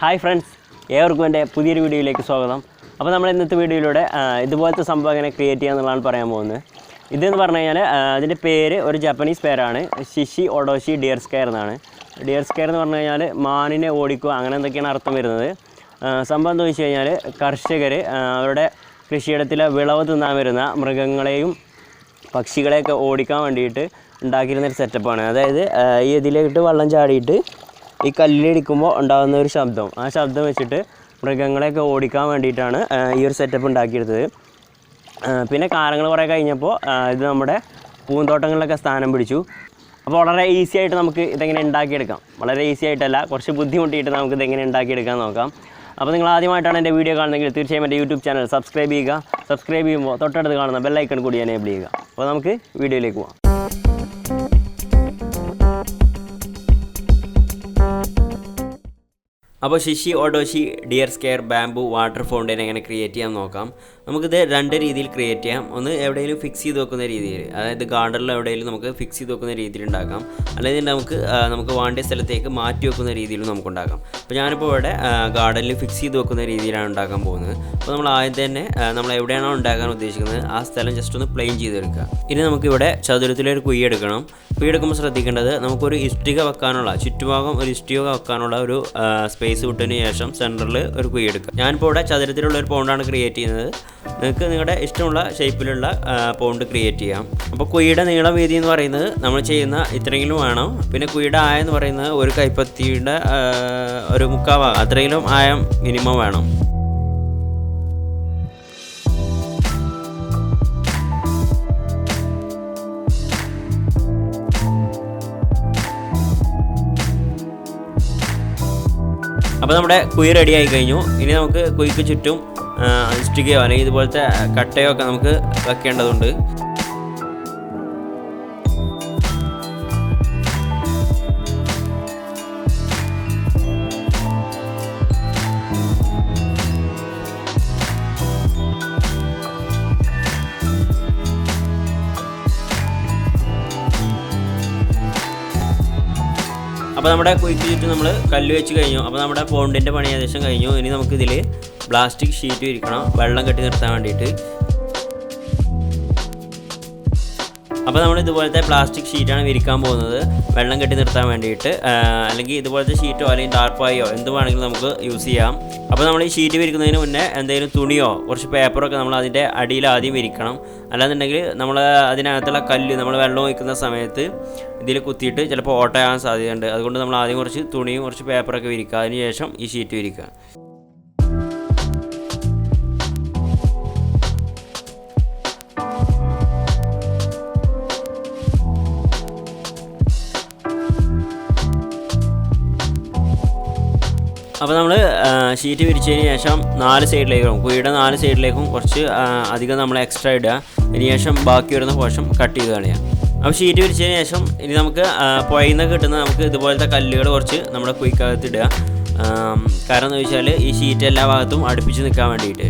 Hi friends ഏവർക്കും എന്റെ പുതിയൊരു വീഡിയോയിലേക്ക് സ്വാഗതം. അപ്പോൾ നമ്മൾ ഇന്നത്തെ വീഡിയോയിലൂടെ ഇതുപോലത്തെ സംഭവം എങ്ങനെ ക്രിയേറ്റ് ചെയ്യുക എന്നുള്ളതാണ് പറയാൻ പോകുന്നത്. ഇതെന്ന് പറഞ്ഞു കഴിഞ്ഞാൽ അതിന്റെ പേര് ഒരു ജാപ്പനീസ് പേരാണ്. ശിശി ഒഡോഷി ഡിയർ സ്കെയർ എന്നാണ്. ഡിയർ സ്കെയർ എന്ന് പറഞ്ഞു കഴിഞ്ഞാൽ മാനിനെ ഓടിക്കുക അങ്ങനെ എന്തൊക്കെയാണ് അർത്ഥം വരുന്നത്? സംഭവം എന്ന് വെച്ച് കഴിഞ്ഞാൽ കർഷകർ അവരുടെ കൃഷിയിടത്തിലെ വിളവ് തിന്നാൻ വരുന്ന മൃഗങ്ങളെയും പക്ഷികളെയൊക്കെ ഓടിക്കാൻ വേണ്ടിയിട്ട് ഉണ്ടാക്കിയിരുന്നൊരു സെറ്റപ്പാണ് അതായത് ഈ ഇതിലേക്ക് വെള്ളം ചാടിയിട്ട് ഈ കല്ലിടിക്കുമ്പോൾ ഉണ്ടാകുന്ന ഒരു ശബ്ദം. ആ ശബ്ദം വെച്ചിട്ട് മൃഗങ്ങളെയൊക്കെ ഓടിക്കാൻ വേണ്ടിയിട്ടാണ് ഈ ഒരു സെറ്റപ്പ് ഉണ്ടാക്കിയെടുത്തത്. പിന്നെ കാലങ്ങൾ കുറേ കഴിഞ്ഞപ്പോൾ ഇത് നമ്മുടെ പൂന്തോട്ടങ്ങളിലൊക്കെ സ്ഥാനം പിടിച്ചു. അപ്പോൾ വളരെ ഈസി ആയിട്ട് നമുക്ക് ഇതെങ്ങനെ ഉണ്ടാക്കിയെടുക്കാം. വളരെ ഈസി ആയിട്ടല്ല കുറച്ച് ബുദ്ധിമുട്ടിയിട്ട് നമുക്ക് ഇതെങ്ങനെ ഉണ്ടാക്കിയെടുക്കാൻ നോക്കാം. അപ്പോൾ നിങ്ങൾ ആദ്യമായിട്ടാണ് എന്റെ വീഡിയോ കാണുന്നെങ്കിൽ തീർച്ചയായും എന്റെ യൂട്യൂബ് ചാനൽ സബ്സ്ക്രൈബ് ചെയ്യുക. സബ്സ്ക്രൈബ് ചെയ്യുമ്പോൾ തൊട്ടടുത്ത് കാണുന്ന ബെല്ലൈക്കൺ കൂടി എനേബിൾ ചെയ്യുക. അപ്പോൾ നമുക്ക് വീഡിയോയിലേക്ക് പോകാം അപ്പോൾ ശിശി ഓഡോഷി deer scare bamboo water fountain എങ്ങനെ ക്രിയേറ്റ് ചെയ്യാൻ നോക്കാം. നമുക്കിത് രണ്ട് രീതിയിൽ ക്രിയേറ്റ് ചെയ്യാം. ഒന്ന് എവിടെയെങ്കിലും ഫിക്സ് ചെയ്ത് വെക്കുന്ന രീതിയിൽ അതായത് ഗാർഡനിൽ എവിടെയെങ്കിലും നമുക്ക് ഫിക്സ് ചെയ്ത് വെക്കുന്ന രീതിയിൽ ഉണ്ടാക്കാം. അല്ലെങ്കിൽ നമുക്ക് നമുക്ക് വാണ്ടിയ സ്ഥലത്തേക്ക് മാറ്റി വെക്കുന്ന രീതിയിലും നമുക്ക് ഉണ്ടാക്കാം. അപ്പോൾ ഞാനിപ്പോൾ ഇവിടെ ഗാർഡനിൽ ഫിക്സ് ചെയ്ത് വെക്കുന്ന രീതിയിലാണ് ഉണ്ടാക്കാൻ പോകുന്നത്. അപ്പോൾ നമ്മൾ ആദ്യം തന്നെ നമ്മൾ എവിടെയാണോ ഉണ്ടാക്കാൻ ഉദ്ദേശിക്കുന്നത് ആ സ്ഥലം ജസ്റ്റ് ഒന്ന് പ്ലെയിൻ ചെയ്തെടുക്കുക. ഇനി നമുക്കിവിടെ ചതുരത്തിലൊരു കുഴി എടുക്കണം. കുഴി എടുക്കുമ്പോൾ ശ്രദ്ധിക്കേണ്ടത് നമുക്കൊരു ഇഷ്ടിക വെക്കാനുള്ള ചുറ്റുഭാഗം ഒരു ഇഷ്ടിക വെക്കാനുള്ള ഒരു സ്പേസ് വിട്ടതിന് ശേഷം സെന്ററിൽ ഒരു കുഴി എടുക്കുക. ഞാനിപ്പോൾ ഇവിടെ ചതുരത്തിലുള്ള ഒരു പൗണ്ടാണ് ക്രിയേറ്റ് ചെയ്യുന്നത്. നിങ്ങൾക്ക് നിങ്ങളുടെ ഇഷ്ടമുള്ള ഷേപ്പിലുള്ള പൗണ്ട് ക്രിയേറ്റ് ചെയ്യാം. അപ്പോൾ കുഴിയുടെ നീളം വീതി എന്ന് പറയുന്നത് നമ്മൾ ചെയ്യുന്ന ഇത്രയെങ്കിലും വേണം. പിന്നെ കുഴിയുടെ ആയം എന്ന് പറയുന്നത് ഒരു കൈപ്പത്തിയുടെ ഒരു മുക്കാൽ ഭാഗം. അത്രയെങ്കിലും ആയം മിനിമം വേണം. അപ്പോൾ നമ്മുടെ കുയി റെഡി ആയി കഴിഞ്ഞു. ഇനി നമുക്ക് കുയിക്ക് ചുറ്റും സ്റ്റിക്കയോ അല്ലെങ്കിൽ ഇതുപോലത്തെ കട്ടയോ ഒക്കെ നമുക്ക് വെക്കേണ്ടതുണ്ട്. അപ്പോൾ നമ്മുടെ കുയിക്ക് ചുറ്റും നമ്മൾ കല്ല് വെച്ച് കഴിഞ്ഞു. അപ്പോൾ നമ്മുടെ പോണ്ടിന്റെ പണി ഏകദേശം കഴിഞ്ഞു. ഇനി നമുക്കിതിൽ പ്ലാസ്റ്റിക് ഷീറ്റ് ഇരിക്കണം വെള്ളം കെട്ടി നിർത്താൻ വേണ്ടിയിട്ട്. അപ്പോൾ നമ്മൾ ഇതുപോലത്തെ പ്ലാസ്റ്റിക് ഷീറ്റാണ് വിരിക്കാൻ പോകുന്നത്. വെള്ളം കെട്ടി നിർത്താൻ വേണ്ടിയിട്ട്. അല്ലെങ്കിൽ ഇതുപോലത്തെ ഷീറ്റോ അല്ലെങ്കിൽ ടാർപ്പായോ എന്ത് വേണമെങ്കിലും നമുക്ക് യൂസ് ചെയ്യാം. അപ്പോൾ നമ്മൾ ഈ ഷീറ്റ് വിരിക്കുന്നതിന് മുന്നേ എന്തെങ്കിലും തുണിയോ കുറച്ച് പേപ്പറൊക്കെ നമ്മൾ അതിന്റെ അടിയിൽ ആദ്യം വിരിക്കണം. അല്ലാന്നുണ്ടെങ്കിൽ നമ്മൾ അതിനകത്തുള്ള കല്ല് നമ്മൾ വെള്ളം ഒഴിക്കുന്ന സമയത്ത് ഇതിൽ കുത്തിയിട്ട് ചിലപ്പോൾ ഓട്ടയാകാൻ സാധ്യതയുണ്ട്. അതുകൊണ്ട് നമ്മൾ ആദ്യം കുറച്ച് തുണിയും കുറച്ച് പേപ്പറൊക്കെ വിരിക്കുക. അതിന് ശേഷം ഈ ഷീറ്റ് വിരിക്കുക. അപ്പോൾ നമ്മൾ ഷീറ്റ് വിരിച്ചതിന് ശേഷം നാല് സൈഡിലേക്കും കുഴിയുടെ നാല് സൈഡിലേക്കും കുറച്ച് അധികം നമ്മൾ എക്സ്ട്രാ ഇടുക. അതിന് ശേഷം ബാക്കി വരുന്ന പോഷം കട്ട് ചെയ്ത് കളയാം അപ്പോൾ ഷീറ്റ് വിരിച്ചതിന് ശേഷം ഇനി നമുക്ക് പുഴയിൽ കിട്ടുന്ന നമുക്ക് ഇതുപോലത്തെ കല്ലുകൾ കുറച്ച് നമ്മുടെ കുഴിക്കകത്ത് ഇടുക. കാരണം എന്ന് വെച്ചാൽ ഈ ഷീറ്റ് എല്ലാ ഭാഗത്തും അടുപ്പിച്ച് നിൽക്കാൻ വേണ്ടിയിട്ട്.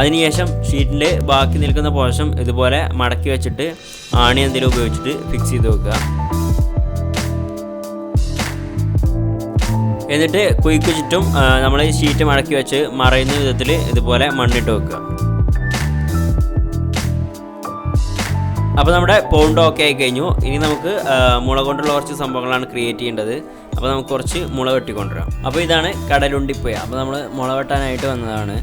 അതിനുശേഷം ഷീറ്റിന്റെ ബാക്കി നിൽക്കുന്ന പോർഷൻ ഇതുപോലെ മടക്കി വെച്ചിട്ട് ആണി എന്തെങ്കിലും ഉപയോഗിച്ചിട്ട് ഫിക്സ് ചെയ്ത് വെക്കുക. എന്നിട്ട് കുഴിക്ക് ചുറ്റും നമ്മൾ ഈ ഷീറ്റ് മടക്കി വെച്ച് മറയുന്ന വിധത്തിൽ ഇതുപോലെ മണ്ണിട്ട് വെക്കുക. അപ്പോൾ നമ്മുടെ പൗണ്ട് ഓക്കെ ആയി കഴിഞ്ഞു. ഇനി നമുക്ക് മുള കൊണ്ടുള്ള കുറച്ച് സംഭവങ്ങളാണ് ക്രിയേറ്റ് ചെയ്യേണ്ടത്. അപ്പോൾ നമുക്ക് കുറച്ച് മുള വെട്ടിക്കൊണ്ടുവരാം. അപ്പോൾ ഇതാണ് കടലുണ്ടിപ്പുയ അപ്പോൾ നമ്മൾ മുള വെട്ടാനായിട്ട് വന്നതാണ്.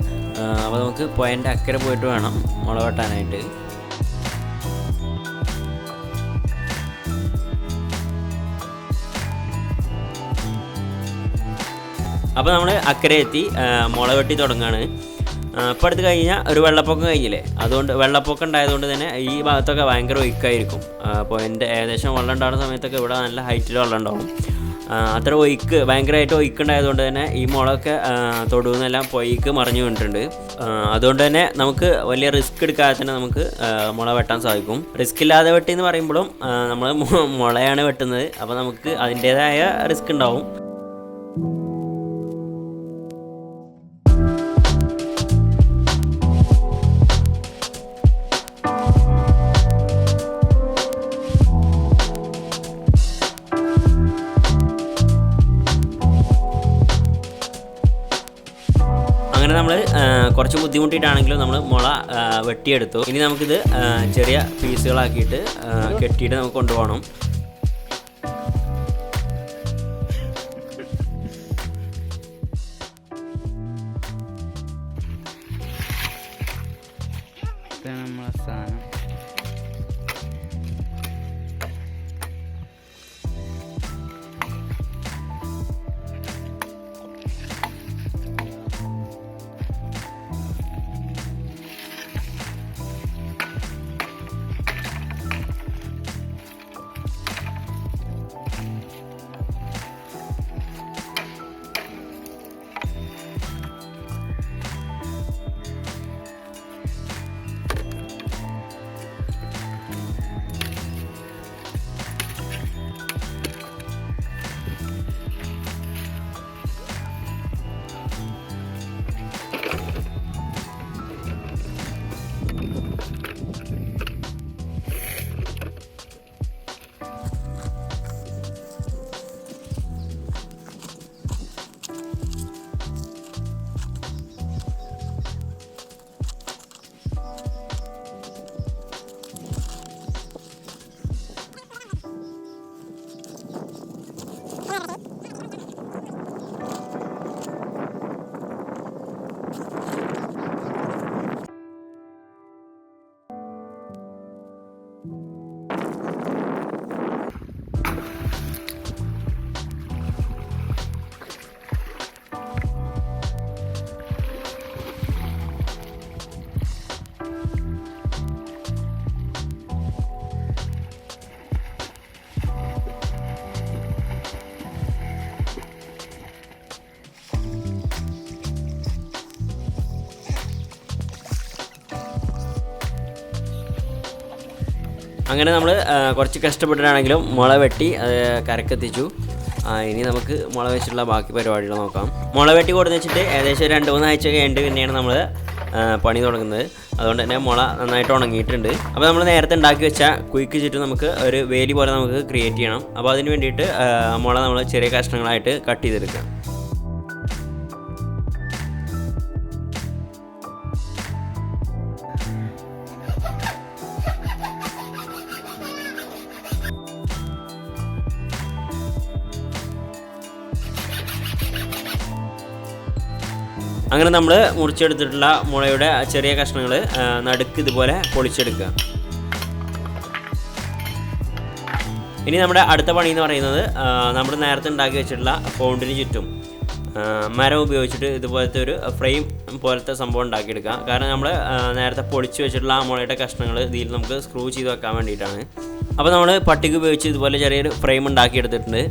അപ്പോൾ നമുക്ക് പുഴന്റെ അക്കരെ പോയിട്ട് വേണം മുള വെട്ടാനായിട്ട്. അപ്പോൾ നമ്മൾ അക്കരെ എത്തി മുള വെട്ടി തുടങ്ങുകയാണ് ഇപ്പോൾ അടുത്ത് കഴിഞ്ഞാൽ ഒരു വെള്ളപ്പൊക്കം കഴിഞ്ഞില്ലേ? അതുകൊണ്ട് വെള്ളപ്പൊക്കം ഉണ്ടായതുകൊണ്ട് തന്നെ ഈ ഭാഗത്തൊക്കെ ഭയങ്കര ഒഴുക്കായിരിക്കും. അപ്പോൾ എന്റെ ഏകദേശം വെള്ളം ഉണ്ടാകുന്ന സമയത്തൊക്കെ ഇവിടെ നല്ല ഹൈറ്റിൽ വെള്ളം ഉണ്ടാവും. അത്ര ഒഴുക്ക് ഭയങ്കരമായിട്ട് ഒഴുക്കുണ്ടായതുകൊണ്ട് തന്നെ ഈ മുളകൊക്കെ തൊടുവെന്നെല്ലാം പൊയ്ക്ക് മറിഞ്ഞു വീണിട്ടുണ്ട്. അതുകൊണ്ട് തന്നെ നമുക്ക് വലിയ റിസ്ക് എടുക്കാതെ തന്നെ നമുക്ക് മുള വെട്ടാൻ സാധിക്കും. റിസ്ക് ഇല്ലാതെ വെട്ടി എന്ന് പറയുമ്പോഴും നമ്മൾ മുളയാണ് വെട്ടുന്നത്. അപ്പോൾ നമുക്ക് അതിന്റേതായ റിസ്ക് ഉണ്ടാവും. കുറച്ച് ബുദ്ധിമുട്ടിയിട്ടാണെങ്കിലും നമ്മൾ മുള വെട്ടിയെടുത്തു. ഇനി നമുക്കിത് ചെറിയ പീസുകളാക്കിയിട്ട് കെട്ടിയിട്ട് നമുക്ക് കൊണ്ടുപോകണം. നമ്മളെ സാധനം. അങ്ങനെ നമ്മൾ കുറച്ച് കഷ്ടപ്പെട്ടിട്ടാണെങ്കിലും മുള വെട്ടി അത് കരക്കെത്തിച്ചു. ഇനി നമുക്ക് മുള വെച്ചിട്ടുള്ള ബാക്കി പരിപാടികൾ നോക്കാം. മുള വെട്ടി കൊടുത്തു വെച്ചിട്ട് ഏകദേശം രണ്ട് മൂന്നാഴ്ച കഴിഞ്ഞിട്ട് പിന്നെയാണ് നമ്മൾ പണി തുടങ്ങുന്നത്. അതുകൊണ്ട് തന്നെ മുള നന്നായിട്ട് ഉണങ്ങിയിട്ടുണ്ട്. അപ്പോൾ നമ്മൾ നേരത്തെ ഉണ്ടാക്കി വെച്ച കുയിക്ക് ചുറ്റും നമുക്ക് ഒരു വേലി പോലെ നമുക്ക് ക്രിയേറ്റ് ചെയ്യണം. അപ്പോൾ അതിന് വേണ്ടിയിട്ട് മുള നമ്മൾ ചെറിയ കഷ്ണങ്ങളായിട്ട് കട്ട് ചെയ്തെടുക്കാം. അങ്ങനെ നമ്മൾ മുറിച്ചെടുത്തിട്ടുള്ള മുളയുടെ ചെറിയ കഷ്ണങ്ങൾ നടുക്ക് ഇതുപോലെ പൊളിച്ചെടുക്കുക. ഇനി നമ്മുടെ അടുത്ത പണി എന്ന് പറയുന്നത് നമ്മൾ നേരത്തെ ഉണ്ടാക്കി വെച്ചിട്ടുള്ള ഫൗണ്ടിന് ചുറ്റും മരം ഉപയോഗിച്ചിട്ട് ഇതുപോലത്തെ ഒരു ഫ്രെയിം പോലത്തെ സംഭവം ഉണ്ടാക്കിയെടുക്കാം കാരണം നമ്മൾ നേരത്തെ പൊളിച്ച് വെച്ചിട്ടുള്ള ആ മുളയുടെ കഷ്ണങ്ങൾ ഇതിൽ നമുക്ക് സ്ക്രൂ ചെയ്ത് വെക്കാൻ വേണ്ടിയിട്ടാണ്. അപ്പോൾ നമ്മൾ പട്ടിക ഉപയോഗിച്ച് ഇതുപോലെ ചെറിയൊരു ഫ്രെയിം ഉണ്ടാക്കിയെടുത്തിട്ടുണ്ട്.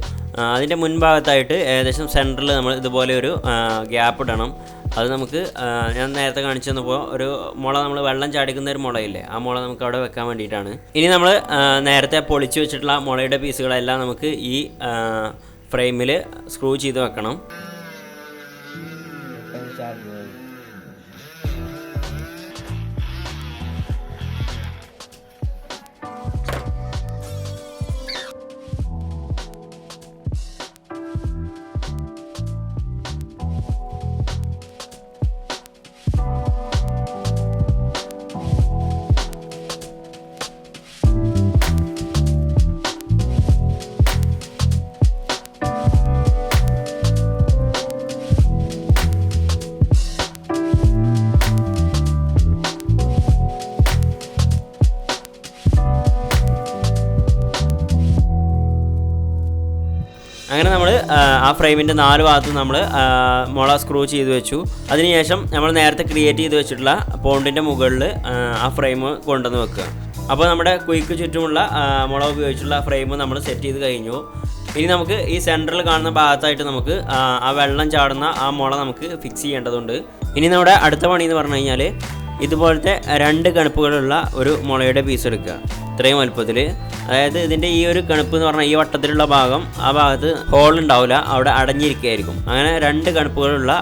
അതിന്റെ മുൻഭാഗത്തായിട്ട് ഏകദേശം സെന്ററിൽ നമ്മൾ ഇതുപോലെ ഒരു ഗ്യാപ്പ് ഇടണം. അത് നമുക്ക് ഞാൻ നേരത്തെ കാണിച്ചു തന്നപ്പോൾ ഒരു മുള നമ്മൾ വെള്ളം ചാടിക്കുന്ന ഒരു മുളയില്ലേ ആ മുള നമുക്ക് അവിടെ വെക്കാൻ വേണ്ടിയിട്ടാണ്. ഇനി നമ്മൾ നേരത്തെ പൊളിച്ചു വെച്ചിട്ടുള്ള മുളയുടെ പീസുകളെല്ലാം നമുക്ക് ഈ ഫ്രെയിമിൽ സ്ക്രൂ ചെയ്ത് വെക്കണം. ആ ഫ്രെയിമിന്റെ നാല് ഭാഗത്തും നമ്മൾ മുള സ്ക്രൂ ചെയ്ത് വെച്ചു. അതിനുശേഷം നമ്മൾ നേരത്തെ ക്രിയേറ്റ് ചെയ്ത് വെച്ചിട്ടുള്ള പോണ്ടിന്റെ മുകളിൽ ആ ഫ്രെയിം കൊണ്ടുവന്ന് വെക്കുക. അപ്പോൾ നമ്മുടെ കുയിക്ക് ചുറ്റുമുള്ള മുള ഉപയോഗിച്ചുള്ള ഫ്രെയിം നമ്മൾ സെറ്റ് ചെയ്ത് കഴിഞ്ഞു. ഇനി നമുക്ക് ഈ സെന്ററിൽ കാണുന്ന ഭാഗത്തായിട്ട് നമുക്ക് ആ വെള്ളം ചാടുന്ന ആ മുള നമുക്ക് ഫിക്സ് ചെയ്യേണ്ടതുണ്ട്. ഇനി നമ്മുടെ അടുത്ത പണി എന്ന് പറഞ്ഞു കഴിഞ്ഞാൽ ഇതുപോലത്തെ രണ്ട് കണുപ്പുകളുള്ള ഒരു മുളയുടെ പീസ് എടുക്കുക. ഇത്രയും വലുപ്പത്തിൽ അതായത് ഇതിന്റെ ഈ ഒരു കണുപ്പ് എന്ന് പറഞ്ഞാൽ ഈ വട്ടത്തിലുള്ള ഭാഗം ആ ഭാഗത്ത് ഹോൾ ഉണ്ടാവില്ല അവിടെ അടഞ്ഞിരിക്കുകയായിരിക്കും. അങ്ങനെ രണ്ട് കണുപ്പുകളുള്ള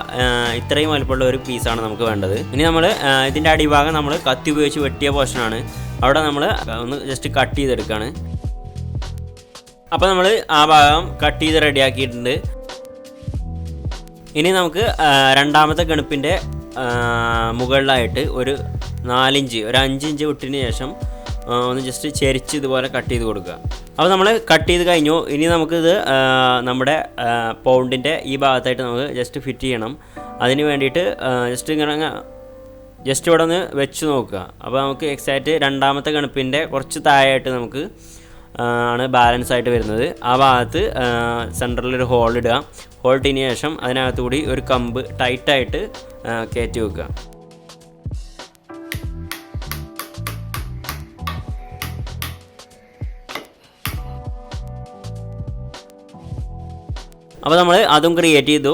ഇത്രയും വലുപ്പമുള്ള ഒരു പീസാണ് നമുക്ക് വേണ്ടത്. ഇനി നമ്മൾ ഇതിന്റെ അടിഭാഗം നമ്മൾ കത്തി ഉപയോഗിച്ച് വെട്ടിയ പോർഷനാണ് അവിടെ നമ്മൾ ഒന്ന് ജസ്റ്റ് കട്ട് ചെയ്തെടുക്കുകയാണ് അപ്പോൾ നമ്മൾ ആ ഭാഗം കട്ട് ചെയ്ത് റെഡിയാക്കിയിട്ടുണ്ട് ഇനി നമുക്ക് രണ്ടാമത്തെ ഗണിപ്പിന്റെ മുകളിലായിട്ട് ഒരു നാലിഞ്ച് ഒരു അഞ്ചിഞ്ച് വിട്ടതിന് ശേഷം ഒന്ന് ജസ്റ്റ് ചെരിച്ച് ഇതുപോലെ കട്ട് ചെയ്ത് കൊടുക്കുക. അപ്പോൾ നമ്മൾ കട്ട് ചെയ്ത് കഴിഞ്ഞു. ഇനി നമുക്കിത് നമ്മുടെ പൗണ്ടിന്റെ ഈ ഭാഗത്തായിട്ട് നമുക്ക് ജസ്റ്റ് ഫിറ്റ് ചെയ്യണം. അതിന് വേണ്ടിയിട്ട് ജസ്റ്റ് ഇങ്ങനെ ജസ്റ്റ് ഇവിടെ ഒന്ന് വെച്ച് നോക്കുക. അപ്പോൾ നമുക്ക് എക്സാക്റ്റ് രണ്ടാമത്തെ കണുപ്പിന്റെ കുറച്ച് താഴെയായിട്ട് നമുക്ക് ആണ് ബാലൻസ് ആയിട്ട് വരുന്നത്. ആ ഭാഗത്ത് സെന്ററിൽ ഒരു ഹോൾ ഇടുക. ഹോൾ ഇട്ടതിന് ശേഷം അതിനകത്തുകൂടി ഒരു കമ്പ് ടൈറ്റായിട്ട് കയറ്റി വെക്കുക. അപ്പോൾ നമ്മൾ അതും ക്രിയേറ്റ് ചെയ്തു.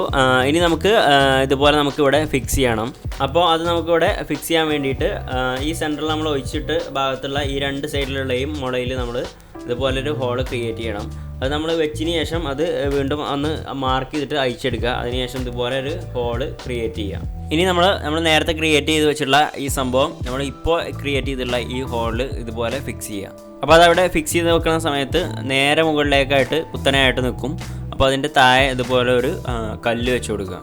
ഇനി നമുക്ക് ഇതുപോലെ നമുക്കിവിടെ ഫിക്സ് ചെയ്യണം. അപ്പോൾ അത് നമുക്കിവിടെ ഫിക്സ് ചെയ്യാൻ വേണ്ടിയിട്ട് ഈ സെന്ററിൽ നമ്മൾ ഒഴിച്ചിട്ട് ഭാഗത്തുള്ള ഈ രണ്ട് സൈഡിലുള്ളയും മുളയിൽ നമ്മൾ ഇതുപോലൊരു ഹോൾ ക്രിയേറ്റ് ചെയ്യണം. അത് നമ്മൾ വെച്ചതിന് ശേഷം അത് വീണ്ടും അന്ന് മാർക്ക് ചെയ്തിട്ട് അയച്ചെടുക്കുക അതിനുശേഷം ഇതുപോലെ ഒരു ഹോൾ ക്രിയേറ്റ് ചെയ്യുക. ഇനി നമ്മൾ നമ്മൾ നേരത്തെ ക്രിയേറ്റ് ചെയ്ത് വെച്ചിട്ടുള്ള ഈ സംഭവം നമ്മൾ ഇപ്പോൾ ക്രിയേറ്റ് ചെയ്തിട്ടുള്ള ഈ ഹോളിൽ ഇതുപോലെ ഫിക്സ് ചെയ്യുക. അപ്പോൾ അതവിടെ ഫിക്സ് ചെയ്ത് വെക്കുന്ന സമയത്ത് നേരെ മുകളിലേക്കായിട്ട് കുത്തനായിട്ട് നിൽക്കും. അപ്പോൾ അതിന്റെ താഴെ ഇതുപോലെ ഒരു കല്ല് വെച്ച് കൊടുക്കുക.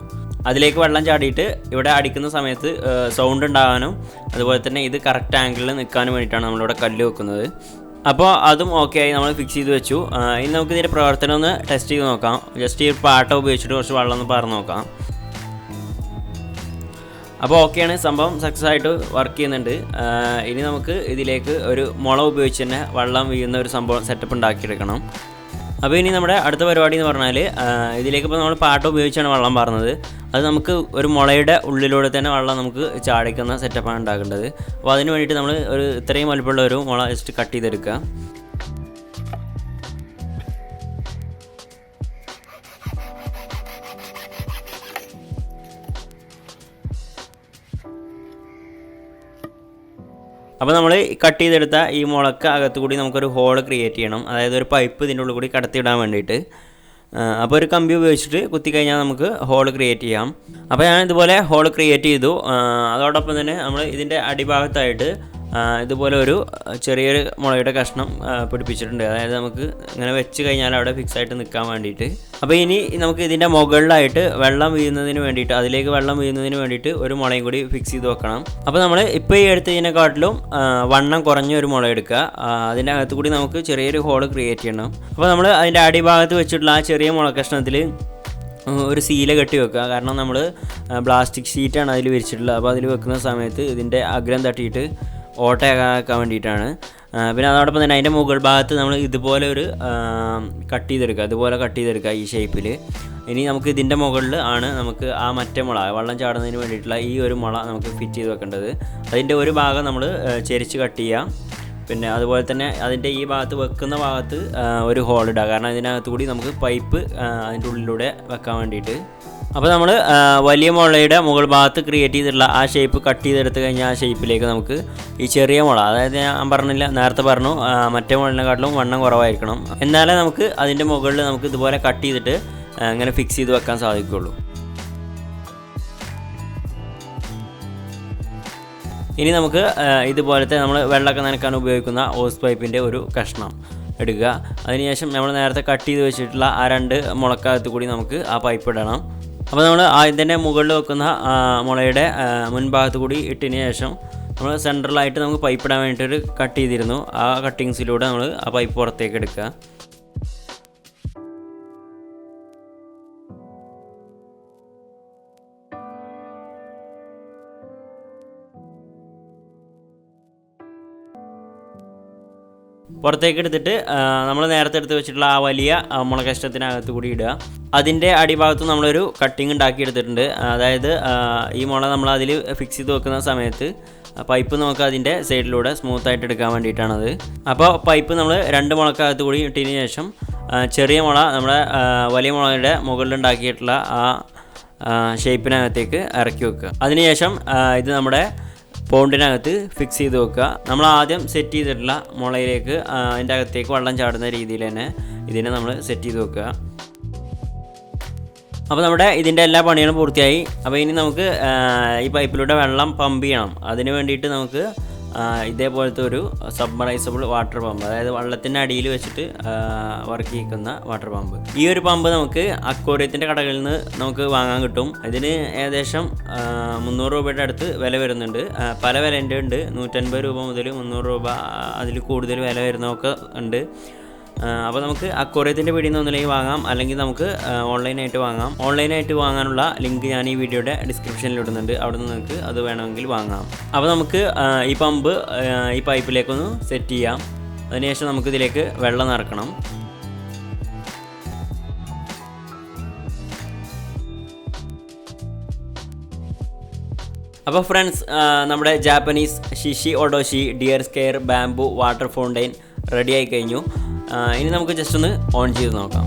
അതിലേക്ക് വെള്ളം ചാടിയിട്ട് ഇവിടെ അടിക്കുന്ന സമയത്ത് സൗണ്ട് ഉണ്ടാകാനും അതുപോലെ തന്നെ ഇത് കറക്റ്റ് ആംഗിളിൽ നിൽക്കാനും വേണ്ടിയിട്ടാണ് നമ്മളിവിടെ കല്ല് വെക്കുന്നത്. അപ്പോൾ അതും ഓക്കെ ആയി നമ്മൾ ഫിക്സ് ചെയ്ത് വെച്ചു. ഇനി നമുക്ക് ഇതിന്റെ പ്രവർത്തനം ഒന്ന് ടെസ്റ്റ് ചെയ്ത് നോക്കാം. ജസ്റ്റ് ഈ പാട്ട ഉപയോഗിച്ചിട്ട് കുറച്ച് വെള്ളം ഒന്ന് പറഞ്ഞു നോക്കാം. അപ്പോൾ ഓക്കെയാണ് സംഭവം സക്സസ് ആയിട്ട് വർക്ക് ചെയ്യുന്നുണ്ട്. ഇനി നമുക്ക് ഇതിലേക്ക് ഒരു മുള ഉപയോഗിച്ച് തന്നെ വെള്ളം വീഴുന്ന ഒരു സംഭവം സെറ്റപ്പ് ഉണ്ടാക്കിയെടുക്കണം. അപ്പോൾ ഇനി നമ്മുടെ അടുത്ത പരിപാടി എന്ന് പറഞ്ഞാൽ ഇതിലേക്ക് ഇപ്പോൾ നമ്മൾ പാട്ട ഉപയോഗിച്ചാണ് വെള്ളം പറഞ്ഞത് അത് നമുക്ക് ഒരു മുളയുടെ ഉള്ളിലൂടെ തന്നെ വെള്ളം നമുക്ക് ചാടിക്കുന്ന സെറ്റപ്പാണ് ഉണ്ടാക്കേണ്ടത് അപ്പോൾ അതിന് വേണ്ടിയിട്ട് നമ്മൾ ഒരു ഇത്രയും വലുപ്പമുള്ള ഒരു മുള ജസ്റ്റ് കട്ട് ചെയ്തെടുക്കുക അപ്പോൾ നമ്മൾ കട്ട് ചെയ്തെടുത്ത ഈ മുളക്ക് അകത്തുകൂടി നമുക്കൊരു ഹോൾ ക്രിയേറ്റ് ചെയ്യണം. അതായത് ഒരു പൈപ്പ് ഇതിന്റെ ഉള്ളിൽ കൂടി കടത്തിയിടാൻ വേണ്ടിയിട്ട്. അപ്പോൾ ഒരു കമ്പി ഉപയോഗിച്ചിട്ട് കുത്തി കഴിഞ്ഞാൽ നമുക്ക് ഹോൾ ക്രിയേറ്റ് ചെയ്യാം. അപ്പോൾ ഞാൻ ഇതുപോലെ ഹോൾ ക്രിയേറ്റ് ചെയ്തു. അതോടൊപ്പം തന്നെ നമ്മൾ ഇതിന്റെ അടിഭാഗത്തായിട്ട് ഇതുപോലെ ഒരു ചെറിയൊരു മുളയുടെ കഷ്ണം പിടിപ്പിച്ചിട്ടുണ്ട്. അതായത് നമുക്ക് ഇങ്ങനെ വെച്ച് കഴിഞ്ഞാൽ അവിടെ ഫിക്സ് ആയിട്ട് നിൽക്കാൻ വേണ്ടിയിട്ട്. അപ്പോൾ ഇനി നമുക്ക് ഇതിന്റെ മുകളിലായിട്ട് വെള്ളം വീഴുന്നതിന് വേണ്ടിയിട്ട് അതിലേക്ക് വെള്ളം വീഴുന്നതിന് വേണ്ടിയിട്ട് ഒരു മുളയും കൂടി ഫിക്സ് ചെയ്ത് വെക്കണം. അപ്പോൾ നമ്മൾ ഇപ്പോൾ ഈ എടുത്തതിനെക്കാട്ടിലും വണ്ണം കുറഞ്ഞ ഒരു മുള എടുക്കുക. അതിന്റെ അകത്ത് കൂടി നമുക്ക് ചെറിയൊരു ഹോൾ ക്രിയേറ്റ് ചെയ്യണം. അപ്പോൾ നമ്മൾ അതിന്റെ അടിഭാഗത്ത് വെച്ചിട്ടുള്ള ആ ചെറിയ മുള കഷ്ണത്തിൽ ഒരു സീല കെട്ടി വെക്കുക. കാരണം നമ്മൾ പ്ലാസ്റ്റിക് ഷീറ്റാണ് അതിൽ വിരിച്ചിട്ടുള്ളത്. അപ്പോൾ അതിൽ വെക്കുന്ന സമയത്ത് ഇതിന്റെ അഗ്രം തട്ടിയിട്ട് ഓട്ടയാക്കാൻ വേണ്ടിയിട്ടാണ്. പിന്നെ അതോടൊപ്പം തന്നെ അതിന്റെ മുകൾ ഭാഗത്ത് നമ്മൾ ഇതുപോലെ ഒരു കട്ട് ചെയ്തെടുക്കുക. ഇതുപോലെ കട്ട് ചെയ്തെടുക്കുക ഈ ഷേപ്പിൽ ഇനി നമുക്ക് ഇതിന്റെ മുകളിൽ ആണ് നമുക്ക് ആ മറ്റേ മുള വെള്ളം ചാടുന്നതിന് വേണ്ടിയിട്ടുള്ള ഈ ഒരു മുള നമുക്ക് ഫിറ്റ് ചെയ്ത് വെക്കേണ്ടത്. അതിന്റെ ഒരു ഭാഗം നമ്മൾ ചെരിച്ച് കട്ട് ചെയ്യുക. പിന്നെ അതുപോലെ തന്നെ അതിന്റെ ഈ ഭാഗത്ത് വെക്കുന്ന ഭാഗത്ത് ഒരു ഹോൾ ഇടുക. കാരണം അതിനകത്ത് കൂടി നമുക്ക് പൈപ്പ് അതിന്റെ ഉള്ളിലൂടെ വെക്കാൻ വേണ്ടിയിട്ട്. അപ്പോൾ നമ്മൾ വലിയ മുളയുടെ മുകൾ ഭാഗത്ത് ക്രിയേറ്റ് ചെയ്തിട്ടുള്ള ആ ഷേപ്പ് കട്ട് ചെയ്തെടുത്ത് കഴിഞ്ഞാൽ ആ ഷേപ്പിലേക്ക് നമുക്ക് ഈ ചെറിയ മുള അതായത് ഞാൻ പറഞ്ഞില്ല നേരത്തെ പറഞ്ഞു മറ്റേ മുകളിനെക്കാട്ടിലും വണ്ണം കുറവായിരിക്കണം. എന്നാലേ നമുക്ക് അതിന്റെ മുകളിൽ നമുക്ക് ഇതുപോലെ കട്ട് ചെയ്തിട്ട് അങ്ങനെ ഫിക്സ് ചെയ്ത് വെക്കാൻ സാധിക്കുകയുള്ളൂ. ഇനി നമുക്ക് ഇതുപോലത്തെ നമ്മൾ വെള്ളമൊക്കെ നനക്കാൻ ഉപയോഗിക്കുന്ന ഓസ് പൈപ്പിന്റെ ഒരു കഷ്ണം എടുക്കുക. അതിനുശേഷം നമ്മൾ നേരത്തെ കട്ട് ചെയ്ത് വെച്ചിട്ടുള്ള ആ രണ്ട് മുളക്കകത്ത് കൂടി നമുക്ക് ആ പൈപ്പ് ഇടണം. അപ്പോൾ നമ്മൾ ഇതിന്റെ മുകളിൽ വെക്കുന്ന മുളയുടെ മുൻഭാഗത്ത് കൂടി ഇട്ടതിന് ശേഷം നമ്മൾ സെൻട്രലായിട്ട് നമുക്ക് പൈപ്പ് ഇടാൻ വേണ്ടിയിട്ടൊരു കട്ട് ചെയ്തിരുന്നു. ആ കട്ടിങ്സിലൂടെ നമ്മൾ ആ പൈപ്പ് പുറത്തേക്ക് എടുക്കുക. പുറത്തേക്ക് എടുത്തിട്ട് നമ്മൾ നേരത്തെ എടുത്ത് വെച്ചിട്ടുള്ള ആ വലിയ മുളകഷ്ടത്തിനകത്ത് കൂടി ഇടുക. അതിന്റെ അടിഭാഗത്ത് നമ്മളൊരു കട്ടിങ് ഉണ്ടാക്കി എടുത്തിട്ടുണ്ട് അതായത് ഈ മുള നമ്മൾ അതിൽ ഫിക്സ് ചെയ്ത് വെക്കുന്ന സമയത്ത് പൈപ്പ് നമുക്ക് അതിന്റെ സൈഡിലൂടെ സ്മൂത്ത് ആയിട്ട് എടുക്കാൻ വേണ്ടിയിട്ടാണത്. അപ്പോൾ പൈപ്പ് നമ്മൾ രണ്ട് മുളക്കകത്ത് കൂടി ഇട്ടതിന് ശേഷം ചെറിയ മുള നമ്മുടെ വലിയ മുളയുടെ മുകളിൽ ഉണ്ടാക്കിയിട്ടുള്ള ആ ഷേപ്പിനകത്തേക്ക് ഇറക്കി വെക്കുക. അതിനുശേഷം ഇത് നമ്മുടെ പോണ്ടിനകത്ത് ഫിക്സ് ചെയ്ത് വെക്കുക. നമ്മൾ ആദ്യം സെറ്റ് ചെയ്തിട്ടുള്ള മുളയിലേക്ക് അതിന്റെ അകത്തേക്ക് വെള്ളം ചാടുന്ന രീതിയിൽ തന്നെ ഇതിനെ നമ്മൾ സെറ്റ് ചെയ്ത് വെക്കുക. അപ്പോൾ നമ്മുടെ ഇതിന്റെ എല്ലാ പണികളും പൂർത്തിയായി. അപ്പോൾ ഇനി നമുക്ക് ഈ പൈപ്പിലൂടെ വെള്ളം പമ്പ് ചെയ്യണം. അതിന് വേണ്ടിയിട്ട് നമുക്ക് ഇതേപോലത്തെ ഒരു സബ്മറൈസബിൾ വാട്ടർ പമ്പ് അതായത് വള്ളത്തിന്റെ അടിയിൽ വെച്ചിട്ട് വർക്ക് ചെയ്യിക്കുന്ന വാട്ടർ പമ്പ് ഈ ഒരു പമ്പ് നമുക്ക് അക്വോറിയത്തിന്റെ കടകളിൽ നിന്ന് നമുക്ക് വാങ്ങാൻ കിട്ടും. ഇതിന് ഏകദേശം മുന്നൂറ് രൂപയുടെ അടുത്ത് വില വരുന്നുണ്ട്. പല വിലന്റെ ഉണ്ട്. നൂറ്റൻപത് രൂപ മുതൽ മുന്നൂറ് രൂപ അതിൽ കൂടുതൽ വില വരുന്നതൊക്കെ ഉണ്ട്. അപ്പോൾ നമുക്ക് അക്വോറിയത്തിന്റെ പീടിയിൽ നിന്ന് ഒന്നിലേക്ക് വാങ്ങാം. അല്ലെങ്കിൽ നമുക്ക് ഓൺലൈനായിട്ട് വാങ്ങാം. ഓൺലൈനായിട്ട് വാങ്ങാനുള്ള ലിങ്ക് ഞാൻ ഈ വീഡിയോയുടെ ഡിസ്ക്രിപ്ഷനിൽ ഇടുന്നുണ്ട്. അവിടെ നിന്ന് നിങ്ങൾക്ക് അത് വേണമെങ്കിൽ വാങ്ങാം. അപ്പോൾ നമുക്ക് ഈ പമ്പ് ഈ പൈപ്പിലേക്കൊന്ന് സെറ്റ് ചെയ്യാം. അതിനുശേഷം നമുക്ക് ഇതിലേക്ക് വെള്ളം നിറക്കണം. അപ്പോൾ ഫ്രണ്ട്സ് നമ്മുടെ Japanese ഷിഷി ഒഡോഷി deer scare bamboo water fountain ready ആയി കഴിഞ്ഞു. ഇനി നമുക്ക് ജസ്റ്റ് ഒന്ന് ഓൺ ചെയ്ത് നോക്കാം.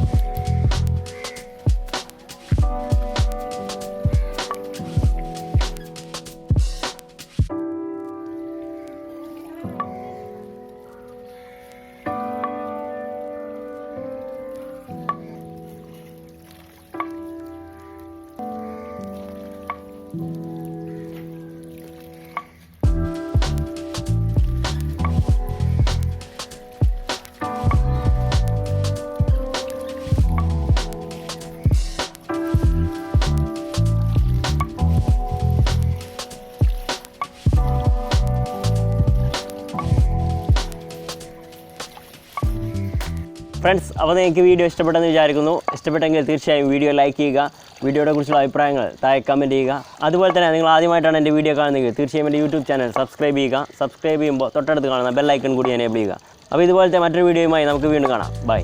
അപ്പോൾ നിങ്ങൾക്ക് വീഡിയോ ഇഷ്ടപ്പെട്ടെന്ന് വിചാരിക്കുന്നു. ഇഷ്ടപ്പെട്ടെങ്കിൽ തീർച്ചയായും വീഡിയോ ലൈക്ക് ചെയ്യുക വീഡിയോയുടെ കുറിച്ചുള്ള അഭിപ്രായങ്ങൾ താഴെ കമന്റ് ചെയ്യുക. അതുപോലെ തന്നെ നിങ്ങൾ ആദ്യമായിട്ടാണ് എന്റെ വീഡിയോ കാണുന്നതെങ്കിൽ തീർച്ചയായും എന്റെ യൂട്യൂബ് ചാനൽ സബ്സ്ക്രൈബ് ചെയ്യുക. സബ്സ്ക്രൈബ് ചെയ്യുമ്പോൾ തൊട്ടടുത്ത് കാണുന്ന ബെല്ലൈക്കൺ കൂടി എനേബിൾ ചെയ്യുക. അപ്പോൾ ഇതുപോലത്തെ മറ്റൊരു വീഡിയോയുമായി നമുക്ക് വീണ്ടും കാണാം. ബൈ